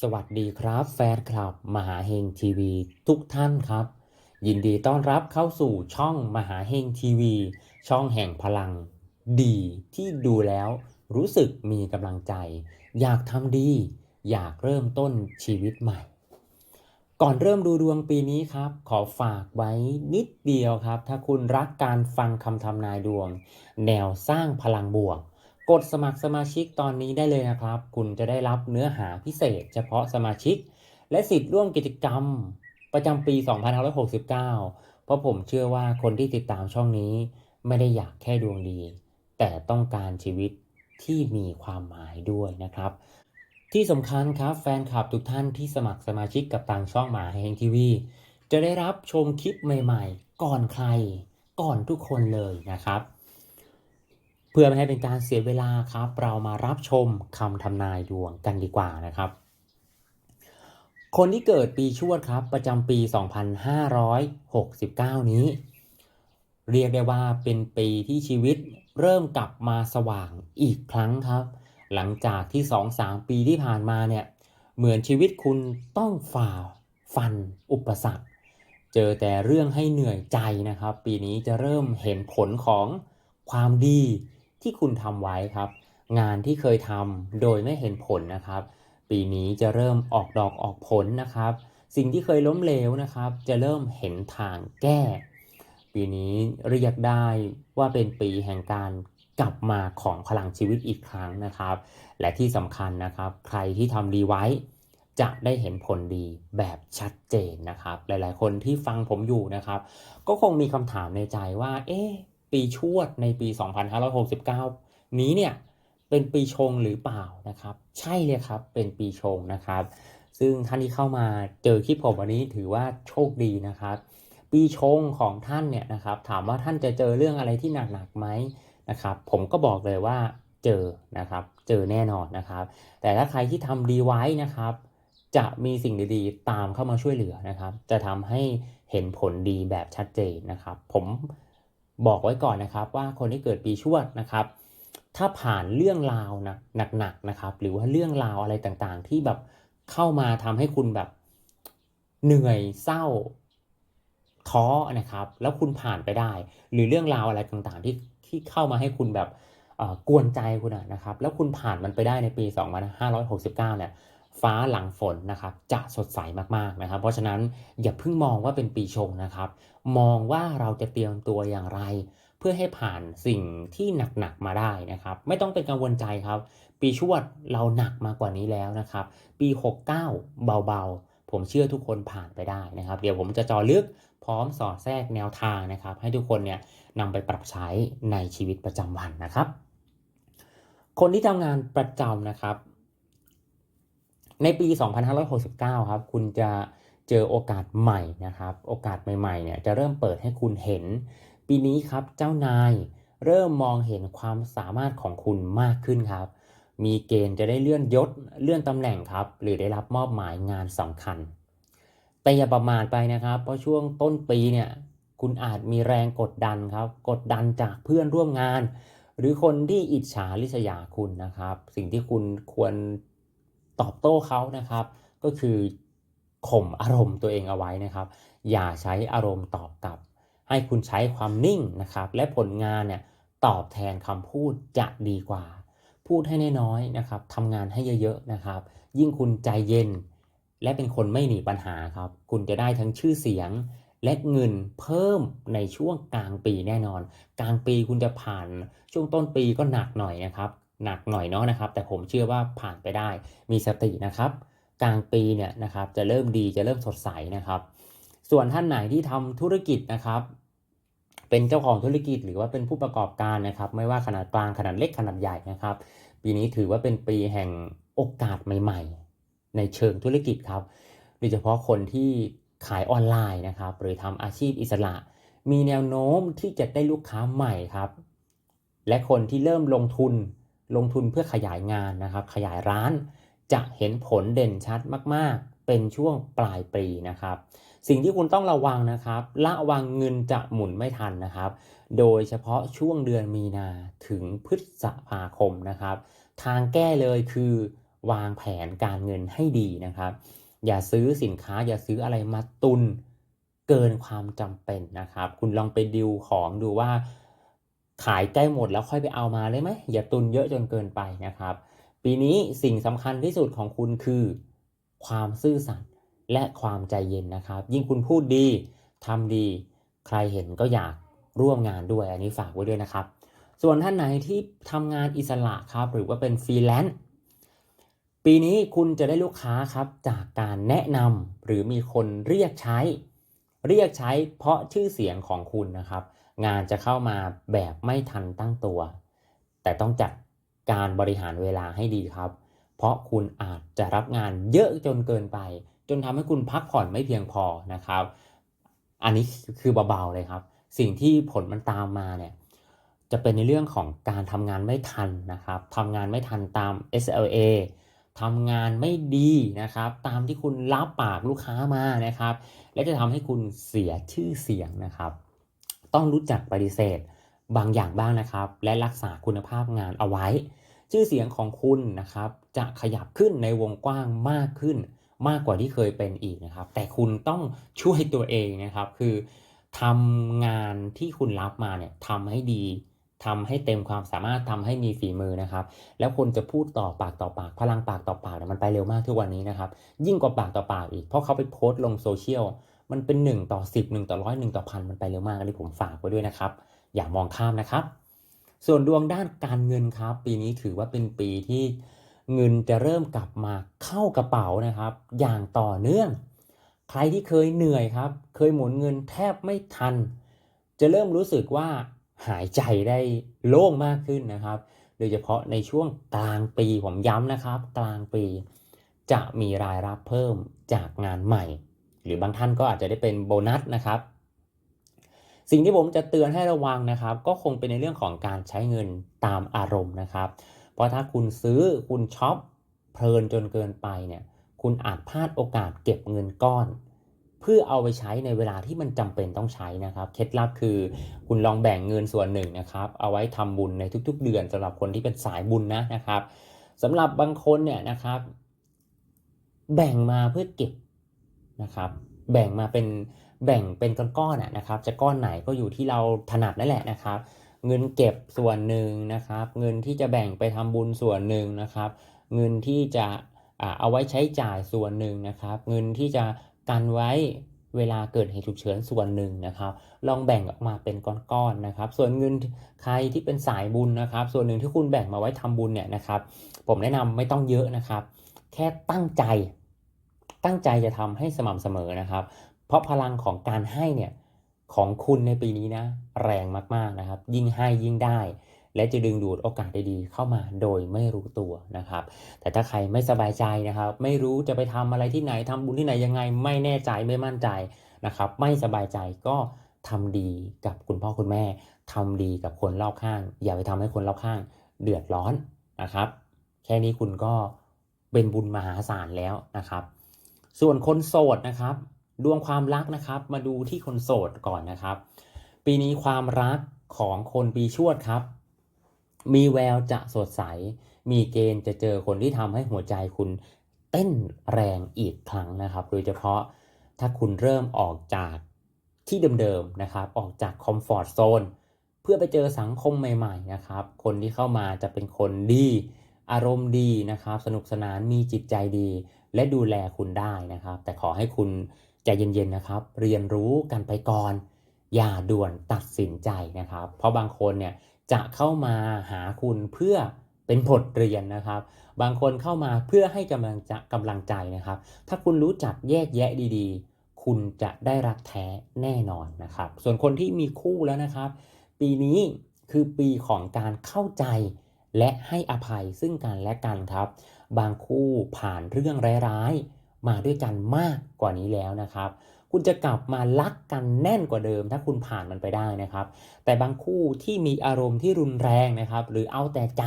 สวัสดีครับแฟนคลับ มหาเฮงทีวี ทุกท่านครับ ยินดีต้อนรับเข้าสู่ช่องมหาเฮงทีวี ช่องแห่งพลัง ดีที่ดูแล้วรู้สึกมีกำลังใจ อยากทำดี อยากเริ่มต้นชีวิตใหม่ ก่อนเริ่มดูดวงปีนี้ครับ ขอฝากไว้นิดเดียวครับ ถ้าคุณรักการฟังคำทำนายดวง แนวสร้างพลังบวก กดสมัครสมาชิกตอนนี้ได้เลยนะครับ คุณจะได้รับเนื้อหาพิเศษ เฉพาะสมาชิก และสิทธิ์ร่วมกิจกรรม ประจำปี 2569 เพราะผมเชื่อว่าคนที่ติดตามช่องนี้ ไม่ได้อยากแค่ดวงดี แต่ต้องการชีวิตที่มีความหมายด้วยนะครับ ที่สำคัญครับแฟนคลับทุกท่านที่สมัครสมาชิกกับทางช่องหมาแห่งทีวีจะได้รับชมคลิปใหม่ ๆ ก่อนใคร ก่อนทุกคนเลยนะครับ เพื่อไม่ให้เป็นการเสียเวลาครับ เรามารับชมคำทำนายดวงกันดีกว่านะครับ คนที่เกิดปีชวดครับ ประจำปี 2569 นี้ เรียกได้ว่าเป็นปีที่ชีวิตเริ่มกลับมาสว่างอีกครั้งครับ หลังจากที่ 2-3 ปีที่ผ่านมาเนี่ย เหมือนชีวิตคุณต้องฝ่าฟันอุปสรรค เจอแต่เรื่องให้เหนื่อยใจนะครับ ปีนี้จะเริ่มเห็นผลของความดี ที่คุณทำไว้ครับ งานที่เคยทำโดยไม่เห็นผลนะครับ ปีนี้จะเริ่มออกดอกออกผลนะครับ สิ่งที่เคยล้มเหลวนะครับ จะเริ่มเห็นทางแก้ ปีนี้เรียกได้ว่าเป็นปีแห่งการกลับมาของพลังชีวิตอีกครั้งนะครับ และที่สำคัญนะครับ ใครที่ทำดีไว้ จะได้เห็นผลดีแบบชัดเจนนะครับ หลายๆ คนที่ฟังผมอยู่นะครับ ก็คงมีคำถามในใจว่า เอ๊ะ ปีชวดในปี 2569 นี้เนี่ยเป็นปีชงหรือเปล่านะครับ ใช่เลยครับเป็นปีชงนะครับ ซึ่งท่านที่เข้ามาเจอคลิปผมวันนี้ถือว่าโชคดีนะครับ ปีชงของท่านเนี่ยนะครับ ถามว่าท่านจะเจอเรื่องอะไรที่หนักๆไหมนะครับ ผมก็บอกเลยว่าเจอนะครับ เจอแน่นอนนะครับ แต่ถ้าใครที่ทำดีไว้นะครับ จะมีสิ่งดีๆ ตามเข้ามาช่วยเหลือนะครับ จะทำให้เห็นผลดีแบบชัดเจนนะครับ ผม บอกไว้ก่อนนะครับว่าคนที่เกิดปีชวดนะครับ ถ้าผ่านเรื่องราวนะหนักๆนะครับ หรือว่าเรื่องราวอะไรต่างๆ ที่แบบเข้ามาทำให้คุณแบบเหนื่อยเศร้าท้อนะครับ แล้วคุณผ่านไปได้ หรือเรื่องราวอะไรต่างๆ ที่ที่เข้ามาให้คุณแบบอ่อกวนใจคุณนะครับ แล้วคุณผ่านมันไปได้ในปี 2569เนี่ย ฟ้าหลังฝนนะครับจะสดใสมากๆนะครับ เพราะฉะนั้นอย่าเพิ่งมองว่าเป็นปีชงนะครับ มองว่าเราจะเตรียมตัวอย่างไร เพื่อให้ผ่านสิ่งที่หนักๆมาได้นะครับ ไม่ต้องเป็นกังวลใจครับ ปีชวดเราหนักมากกว่านี้แล้วนะครับ ปี 69 เบาๆ ผมเชื่อทุกคนผ่านไปได้นะครับ เดี๋ยวผมจะจอลึกพร้อมสอดแทรกแนวทางนะครับ ให้ทุกคนเนี่ยนำไปปรับใช้ในชีวิตประจำวันนะครับ คนที่ทำงานประจำนะครับ ในปี 2569 ครับ คุณจะเจอโอกาสใหม่นะครับ โอกาสใหม่ๆเนี่ยจะเริ่มเปิดให้คุณเห็น ปีนี้ครับเจ้านายเริ่มมองเห็นความสามารถของคุณมากขึ้นครับ มีเกณฑ์จะได้เลื่อนยศเลื่อนตำแหน่งครับ หรือได้รับมอบหมายงานสำคัญ แต่อย่าประมาทไปนะครับ เพราะช่วงต้นปีเนี่ยคุณอาจมีแรงกดดันครับ กดดันจากเพื่อนร่วมงาน หรือคนที่อิจฉาริษยาคุณนะครับ สิ่งที่คุณควร ตอบโต้เขานะครับ ก็คือข่มอารมณ์ตัวเองเอาไว้นะครับ อย่าใช้อารมณ์ตอบกลับ ให้คุณใช้ความนิ่งนะครับ และผลงานเนี่ยตอบแทนคำพูดจะดีกว่า พูดให้น้อยๆนะครับทำงานให้เยอะๆนะครับ ยิ่งคุณใจเย็น และเป็นคนไม่หนีปัญหาครับ คุณจะได้ทั้งชื่อเสียงและเงินเพิ่มในช่วงกลางปีแน่นอน กลางปีคุณจะผ่านช่วงต้นปีก็หนักหน่อยนะครับ หนักหน่อยเนาะนะครับ แต่ผมเชื่อว่าผ่านไปได้ มีสตินะครับ กลางปีเนี่ยนะครับจะเริ่มดีจะเริ่มสดใสนะครับ ส่วนท่านไหนที่ทำธุรกิจนะครับ เป็นเจ้าของธุรกิจหรือว่าเป็นผู้ประกอบการนะครับ ไม่ว่าขนาดกลางขนาดเล็กขนาดใหญ่นะครับ ปีนี้ถือว่าเป็นปีแห่งโอกาสใหม่ๆ ในเชิงธุรกิจครับโดยเฉพาะคนที่ขายออนไลน์นะครับ หรือทำอาชีพอิสระ มีแนวโน้มที่จะได้ลูกค้าใหม่ครับ และคนที่เริ่มลงทุน ลงทุนเพื่อขยายงานนะครับ ขยายร้านจะเห็นผลเด่นชัดมาก ๆ เป็นช่วงปลายปีนะครับ สิ่งที่คุณต้องระวังนะครับระวังเงินจะหมุนไม่ทันนะครับ โดยเฉพาะช่วงเดือนมีนาถึงพฤษภาคมนะครับ ทางแก้เลยคือ วางแผนการเงินให้ดีนะครับ อย่าซื้อสินค้าอย่าซื้ออะไรมาตุนเกินความจำเป็นนะครับ คุณลองไปดิวของดูว่า ขายใกล้หมดแล้วค่อยไปเอามาเลยไหมอย่าตุนเยอะจนเกินไปนะครับ ปีนี้สิ่งสำคัญที่สุดของคุณคือ ความซื่อสัตย์และความใจเย็นนะครับ ยิ่งคุณพูดดีทำดี ใครเห็นก็อยากร่วมงานด้วยอันนี้ฝากไว้ด้วยนะครับ ส่วนท่านไหนที่ทำงานอิสระครับหรือว่าเป็นฟรีแลนซ์ปีนี้คุณจะได้ลูกค้าครับจากการแนะนำหรือมีคนเรียกใช้ เรียกใช้เพราะชื่อเสียงของคุณนะครับ งานจะเข้ามาแบบไม่ทันตั้งตัว แต่ต้องจัดการบริหารเวลาให้ดีครับ เพราะคุณอาจจะรับงานเยอะจนเกินไป จนทำให้คุณพักผ่อนไม่เพียงพอนะครับ อันนี้คือเบาๆเลยครับ สิ่งที่ผลมันตามมาเนี่ยจะเป็นในเรื่องของการทำงานไม่ทันนะครับทำงานไม่ทันตาม SLA ทำงานไม่ดีนะครับ ตามที่คุณรับปากลูกค้ามานะครับ และจะทำให้คุณเสียชื่อเสียงนะครับ ต้องรู้จักปฏิเสธบางอย่างบ้างนะครับ และรักษาคุณภาพงานเอาไว้ ชื่อเสียงของคุณนะครับ จะขยับขึ้นในวงกว้างมากขึ้น มากกว่าที่เคยเป็นอีกนะครับ แต่คุณต้องช่วยตัวเองนะครับ คือทำงานที่คุณรับมาเนี่ยทำให้ดีทำให้เต็มความสามารถทำให้มีฝีมือนะครับ แล้วคนจะพูดต่อปากต่อปาก พลังปากต่อปากเนี่ยมันไปเร็วมากทุกวันนี้นะครับ ยิ่งกว่าปากต่อปากอีก เพราะเขาไปโพสต์ลงโซเชียล มันเป็น 1 ต่อ 10 1 ต่อร้อย1ต่อพันมันไปเร็วมากอันนี้ผมฝากไว้ด้วยนะครับ อย่ามองข้ามนะครับ ส่วนดวงด้านการเงินครับ ปีนี้ถือว่าเป็นปีที่เงินจะเริ่มกลับมาเข้ากระเป๋านะครับ อย่างต่อเนื่อง ใครที่เคยเหนื่อยครับ เคยหมุนเงินแทบไม่ทัน จะเริ่มรู้สึกว่าหายใจได้โล่งมากขึ้นนะครับ โดยเฉพาะในช่วงกลางปีผมย้ำนะครับ กลางปี จะมีรายรับเพิ่มจากงานใหม่ หรือบางท่านก็อาจจะได้เป็นโบนัสนะครับ สิ่งที่ผมจะเตือนให้ระวังนะครับ ก็คงเป็นในเรื่องของการใช้เงินตามอารมณ์นะครับ เพราะถ้าคุณซื้อคุณช็อปเพลินจนเกินไปเนี่ยคุณอาจพลาดโอกาสเก็บเงินก้อน เพื่อเอาไปใช้ในเวลาที่มันจำเป็นต้องใช้นะครับ เคล็ดลับคือคุณลองแบ่งเงินส่วนหนึ่งนะครับ เอาไว้ทำบุญในทุก ๆ เดือนสำหรับคนที่เป็นสายบุญนะนะครับสำหรับบางคนเนี่ยนะครับ แบ่งมาเพื่อเก็บ นะครับ แบ่งมาเป็นแบ่งเป็นก้อนๆนะครับ จะก้อนไหนก็อยู่ที่เราถนัดนั่นแหละนะครับ เงินเก็บส่วนหนึ่งนะครับ เงินที่จะแบ่งไปทำบุญส่วนหนึ่งนะครับ เงินที่จะเอาไว้ใช้จ่ายส่วนหนึ่งนะครับ เงินที่จะกันไว้เวลาเกิดเหตุฉุกเฉินส่วนหนึ่งนะครับ ลองแบ่งออกมาเป็นก้อนๆนะครับ ส่วนเงินใครที่เป็นสายบุญนะครับ ส่วนหนึ่งที่คุณแบ่งมาไว้ทำบุญเนี่ยนะครับ ผมแนะนำไม่ต้องเยอะนะครับ แค่ตั้งใจ ตั้งใจจะทำให้สม่ำเสมอนะครับ เพราะพลังของการให้เนี่ยของคุณในปีนี้นะแรงมากๆนะครับ ยิ่งให้ยิ่งได้ และจะดึงดูดโอกาสดีๆเข้ามาโดยไม่รู้ตัวนะครับ แต่ถ้าใครไม่สบายใจนะครับ ไม่รู้จะไปทำอะไรที่ไหนทำบุญที่ไหนยังไง ไม่แน่ใจไม่มั่นใจนะครับ ไม่สบายใจก็ทำดีกับคุณพ่อคุณแม่ทำดีกับคนรอบข้าง อย่าไปทำให้คนรอบข้างเดือดร้อนนะครับ แค่นี้คุณก็เป็นบุญมหาศาลแล้วนะครับ ส่วนคนโสดนะครับ ดวงความรักนะครับ มาดูที่คนโสดก่อนนะครับ ปีนี้ความรักของคนปีชวดครับ มีแววจะสดใส มีเกณฑ์จะเจอคนที่ทำให้หัวใจคุณเต้นแรงอีกครั้งนะครับ โดยเฉพาะถ้าคุณเริ่มออกจากที่เดิมๆนะครับ ออกจากคอมฟอร์ทโซนเพื่อไปเจอสังคมใหม่ๆนะครับ คนที่เข้ามาจะเป็นคนดี อารมณ์ดีนะครับ สนุกสนานมีจิตใจดี และดูแลคุณได้นะครับ แต่ขอให้คุณใจเย็นๆนะครับ เรียนรู้กันไปก่อน อย่าด่วนตัดสินใจนะครับ เพราะบางคนเนี่ยจะเข้ามาหาคุณเพื่อเป็นบทเรียนนะครับ บางคนเข้ามาเพื่อให้กำลังจะกำลังใจนะครับ ถ้าคุณรู้จักแยกแยะดีๆ คุณจะได้รักแท้แน่นอนนะครับ ส่วนคนที่มีคู่แล้วนะครับ ปีนี้คือปีของการเข้าใจ และให้อภัยซึ่งกันและกันครับ บางคู่ผ่านเรื่องร้ายๆ มาด้วยกันมากกว่านี้แล้วนะครับ คุณจะกลับมารักกันแน่นกว่าเดิม ถ้าคุณผ่านมันไปได้นะครับ แต่บางคู่ที่มีอารมณ์ที่รุนแรงนะครับ หรือเอาแต่ใจ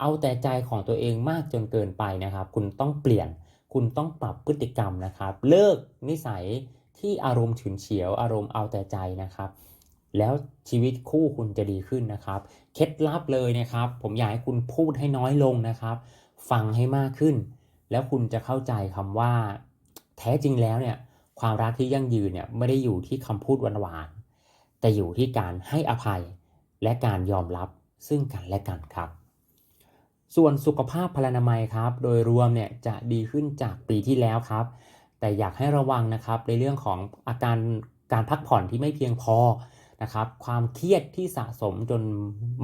เอาแต่ใจของตัวเองมากจนเกินไปนะครับ คุณต้องเปลี่ยน คุณต้องปรับพฤติกรรมนะครับ เลิกนิสัยที่อารมณ์ฉุนเฉียว อารมณ์เอาแต่ใจนะครับ แล้วชีวิตคู่คุณจะดีขึ้นนะครับ เคล็ดลับเลยนะครับ ผมอยากให้คุณพูดให้น้อยลงนะครับ ฟังให้มากขึ้น แล้วคุณจะเข้าใจคำว่า แท้จริงแล้วเนี่ยความรักที่ยั่งยืนเนี่ยไม่ได้อยู่ที่คำพูดหวานๆแต่อยู่ที่การให้อภัยและการยอมรับซึ่งกันและกันครับ ส่วนสุขภาพพลานามัยครับ โดยรวมเนี่ยจะดีขึ้นจากปีที่แล้วครับ แต่อยากให้ระวังนะครับในเรื่องของอาการการพักผ่อนที่ไม่เพียงพอ นะครับความเครียดที่สะสมจน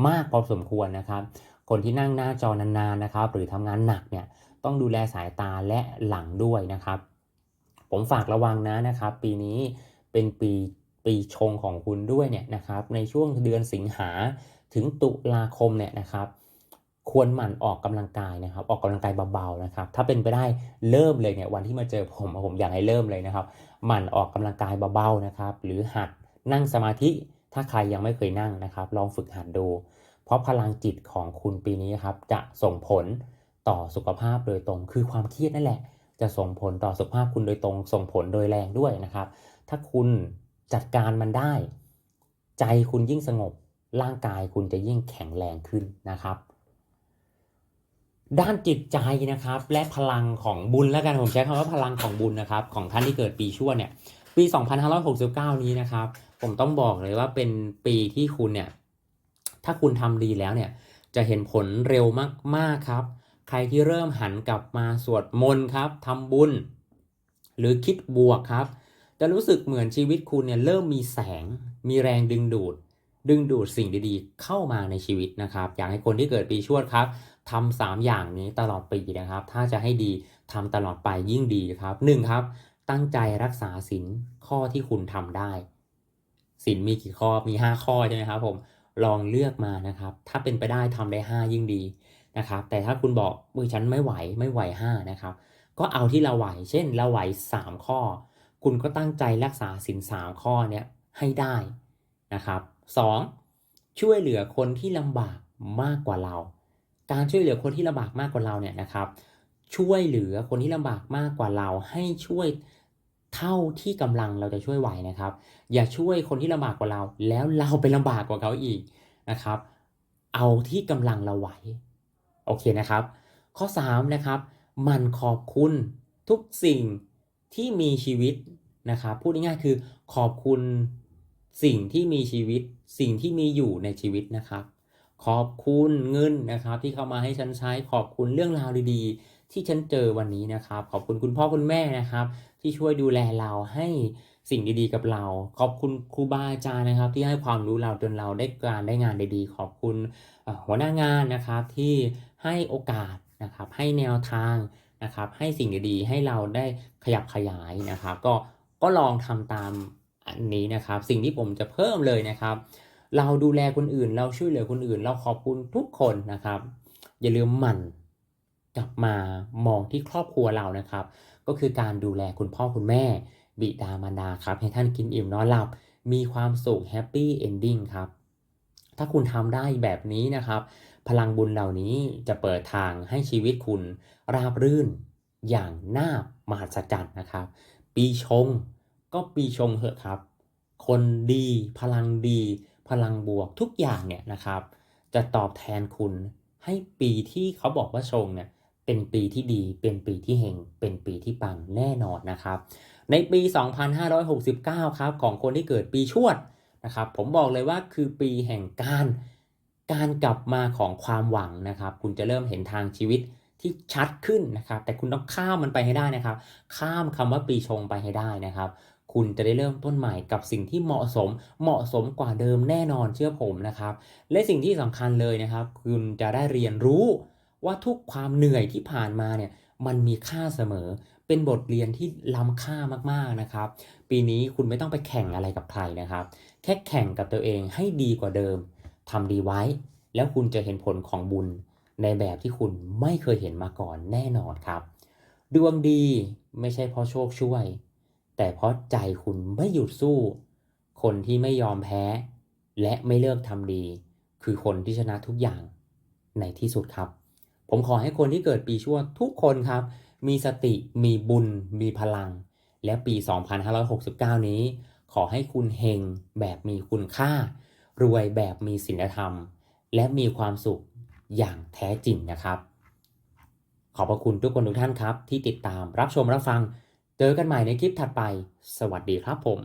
มากพอสมควรนะครับ คนที่นั่งหน้าจอนานๆนะครับ หรือทำงานหนักเนี่ยต้องดูแลสายตาและหลังด้วยนะครับ ผมฝากระวังนะนะครับ ปีนี้เป็นปีปีชงของคุณด้วยเนี่ยนะครับ ในช่วงเดือนสิงหาถึงตุลาคมเนี่ยนะครับ ควรหมั่นออกกำลังกายนะครับ ออกกำลังกายเบาๆนะครับ ถ้าเป็นไปได้เริ่มเลยเนี่ยวันที่มาเจอผมผมอยากให้เริ่มเลยนะครับ หมั่นออกกำลังกายเบาๆนะครับ หรือหัด นั่งสมาธิถ้าใครยังไม่เคยนั่งนะครับ ลองฝึกหัดดู เพราะพลังจิตของคุณปีนี้ครับ จะส่งผลต่อสุขภาพโดยตรง คือความเครียดนั่นแหละ จะส่งผลต่อสุขภาพคุณโดยตรง ส่งผลโดยแรงด้วยนะครับ ถ้าคุณจัดการมันได้ ใจคุณยิ่งสงบ ร่างกายคุณจะยิ่งแข็งแรงขึ้นนะครับ ด้านจิตใจนะครับ และพลังของบุญแล้วกันผมใช้คำว่าพลังของบุญนะครับ ของท่านที่เกิดปีชวดเนี่ยปี 2569 นี้นะครับ ผมต้องบอกเลยว่าเป็นปีที่คุณเนี่ย ถ้าคุณทำดีแล้วเนี่ย จะเห็นผลเร็วมากๆครับ ใครที่เริ่มหันกลับมาสวดมนต์ครับทำบุญ หรือคิดบวกครับ จะรู้สึกเหมือนชีวิตคุณเนี่ยเริ่มมีแสง มีแรงดึงดูด ดึงดูดสิ่งดีๆ เข้ามาในชีวิตนะครับ อยากให้คนที่เกิดปีชวดครับทำสามอย่างนี้ตลอดปีนะครับ ถ้าจะให้ดีทำตลอดไปยิ่งดีครับหนึ่งครับ ตั้งใจรักษาศีลข้อที่คุณทำได้ ศีลมีกี่ข้อมี 5 ข้อใช่ไหมครับผมลองเลือกมานะครับ ถ้าเป็นไปได้ทำได้ 5 ยิ่งดีนะครับ แต่ถ้าคุณบอกมือฉันไม่ไหวไม่ไหว 5 นะครับ ก็เอาที่เราไหว เช่นเราไหว 3 ข้อ คุณก็ตั้งใจรักษาศีล3ข้อเนี้ยให้ได้นะครับ 2. ช่วยเหลือคนที่ลำบากมากกว่าเรา การช่วยเหลือคนที่ลำบากมากกว่าเราเนี่ยนะครับ ช่วยเหลือคนที่ลำบากมากกว่าเรา ให้ช่วย เท่าที่กำลังเราจะช่วยไหวนะครับ อย่าช่วยคนที่ลำบากกว่าเรา แล้วเราไปลำบากกว่าเขาอีกนะครับ เอาที่กำลังเราไหวโอเคนะครับ ข้อ3นะครับมันขอบคุณทุกสิ่งที่มีชีวิตนะครับพูดง่ายๆคือขอบคุณสิ่งที่มีชีวิต สิ่งที่มีอยู่ในชีวิตนะครับ ขอบคุณเงินนะครับ ที่เข้ามาให้ฉันใช้ขอบคุณเรื่องราวดีๆ ที่ฉันเจอวันนี้นะครับ ขอบคุณคุณพ่อคุณแม่นะครับ ที่ช่วยดูแลเราให้สิ่งดีๆกับเรา ขอบคุณครูบาอาจารย์นะครับ ที่ให้ความรู้เราจนเราได้การได้งานดีๆ ขอบคุณหัวหน้างานนะครับที่ให้โอกาสนะครับ ให้แนวทางนะครับ ให้สิ่งดีๆ ให้เราได้ขยับขยายนะครับ ก็ก็ลองทำตามอันนี้นะครับ สิ่งที่ผมจะเพิ่มเลยนะครับ เราดูแลคนอื่น เราช่วยเหลือคนอื่น เราขอบคุณทุกคนนะครับ อย่าลืมหมั่น กลับมามองที่ครอบครัวเรานะครับ ก็คือการดูแลคุณพ่อคุณแม่ บิดามารดาครับ ให้ท่านกินอิ่มนอนหลับ มีความสุขแฮปปี้เอนดิ้งครับ ถ้าคุณทำได้แบบนี้นะครับ พลังบุญเหล่านี้จะเปิดทางให้ชีวิตคุณ ราบรื่นอย่างน่ามหัศจรรย์นะครับ ปีชงก็ปีชงเหอะครับ คนดี พลังดี พลังบวกทุกอย่างเนี่ยนะครับ จะตอบแทนคุณให้ปีที่เขาบอกว่าชงเนี่ย เป็นปีที่ดี เป็นปีที่เฮงเป็นปีที่ปังแน่นอนนะครับ ในปี 2569 ครับของคนที่เกิดปีชวดนะครับ ผมบอกเลยว่าคือปีแห่งการการกลับมาของความหวังนะครับ คุณจะเริ่มเห็นทางชีวิตที่ชัดขึ้นนะครับ แต่คุณต้องข้ามมันไปให้ได้นะครับ ข้ามคำว่าปีชงไปให้ได้นะครับ คุณจะได้เริ่มต้นใหม่กับสิ่งที่เหมาะสม เหมาะสมกว่าเดิมแน่นอนเชื่อผมนะครับ และสิ่งที่สำคัญเลยนะครับ คุณจะได้เรียนรู้ ว่าทุกความเหนื่อยที่ผ่านมาเนี่ยมันมีค่าเสมอ เป็นบทเรียนที่ล้ำค่ามากๆนะครับ ปีนี้คุณไม่ต้องไปแข่งอะไรกับใครนะครับ แค่แข่งกับตัวเองให้ดีกว่าเดิมทำดีไว้ แล้วคุณจะเห็นผลของบุญในแบบที่คุณไม่เคยเห็นมาก่อนแน่นอนครับ ดวงดีไม่ใช่เพราะโชคช่วย แต่เพราะใจคุณไม่หยุดสู้ คนที่ไม่ยอมแพ้ และไม่เลิกทำดี คือคนที่ชนะทุกอย่างในที่สุดครับ ผมขอให้คนที่เกิดปีชวดทุกคนครับ มีสติมีบุญ มีพลัง และปี 2569 นี้ ขอให้คุณเฮงแบบมีคุณค่า รวยแบบมีศีลธรรม และมีความสุขอย่างแท้จริงนะครับ ขอบพระคุณทุกคนทุกท่านครับ ที่ติดตามรับชมรับฟัง เจอกันใหม่ในคลิปถัดไป สวัสดีครับผม